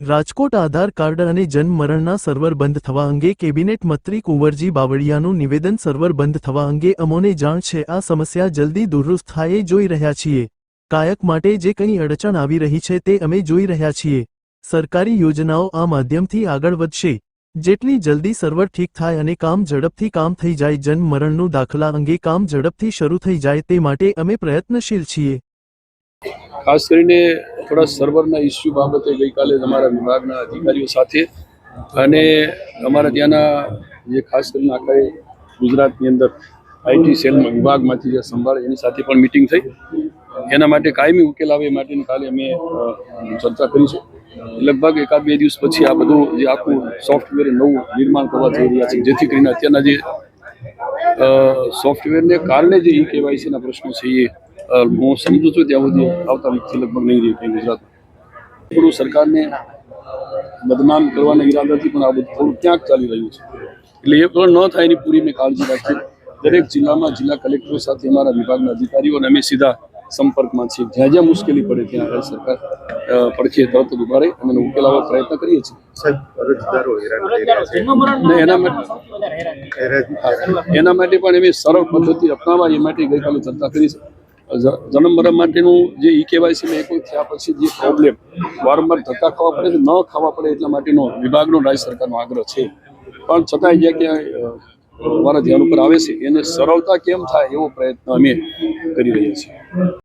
રાજકોટ આધાર card અને જન્મ મરણના server બંધ થવા અંગે કેબિનેટ મંત્રી કુંવરજી બાવળિયાનું નિવેદન સર્વર બંધ થવા અંગે અમોને જાણ છે. આ સમસ્યા જલ્દી દુરુસ્ત થાય જોઈ રહ્યા છીએ. કાયક માટે જે કંઈ અડચણ આવી રહી છે તે અમે જોઈ રહ્યા છીએ. સરકારી યોજનાઓ આ માધ્યમથી આગળ વધશે. જેટલી જલ્દી સર્વર ઠીક થાય અને કામ ઝડપથી કામ થઈ જાય જન્મ મરણનું દાખલા અંગે કામ ઝડપથી શરૂ થઈ જાય તે માટે અમે પ્રયત્નશીલ છીએ. ખાસ કરીને થોડા સર્વરના ઇસ્યુ બાબતે ગઈકાલે અમારા વિભાગના અધિકારીઓ સાથે અને અમારા ત્યાંના જે ખાસ કરીને આખા ગુજરાતની અંદર આઈટી સેલ વિભાગમાંથી જે સંભાળે એની સાથે પણ મિટિંગ થઈ. એના માટે કાયમી ઉકેલ આવે એ માટેની કાલે અમે ચર્ચા કરીશું. લગભગ એકાદ બે દિવસ પછી આ બધું જે આખું સોફ્ટવેર નવું નિર્માણ કરવા જઈ રહ્યા છે, જેથી કરીને અત્યારના જે સોફ્ટવેરને કારણે જે ઈ કેવાયસીના પ્રશ્નો છે એ હું સમજુ છું ત્યાં સુધી આવતા વખતે લગભગ નહીં રહી ગુજરાતમાં. થોડું સરકારને બદનામ કરવાના ઈરાદાથી પણ આ બધું થોડું ક્યાંક ચાલી રહ્યું છે. એટલે એ પણ ન થાય એની પૂરી મેં કાળજી રાખી. દરેક જિલ્લામાં જિલ્લા કલેક્ટરો સાથે અમારા વિભાગના અધિકારીઓ અને અમે સીધા સંપર્કમાં છીએ. જ્યાં જ્યાં મુશ્કેલી પડે ત્યાં સરકાર અ, પડખે તરત જ ઊભા રહી અને એનો ઉકેલ આવવા પ્રયત્ન કરીએ છીએ. ને એના માટે એના માટે પણ એવી સરળ પદ્ધતિ અપનાવવા એ માટે ગઈકાલે ચર્ચા કરી છે. જ- જન્મ મરણ માટેનું જે ઈ કેવાયસી માં કોઈ થયા પછી જે પ્રોબ્લેમ વારંવાર ધક્કા ખાવા પડે છે ન ખાવા પડે એટલા માટેનો વિભાગનો રાજ્ય સરકારનો આગ્રહ છે. પણ છતાંય જ્યાં ક્યાંય મારા ધ્યાન ઉપર આવે છે એને સરળતા કેમ થાય એવો પ્રયત્ન અમે કરી રહ્યા છીએ.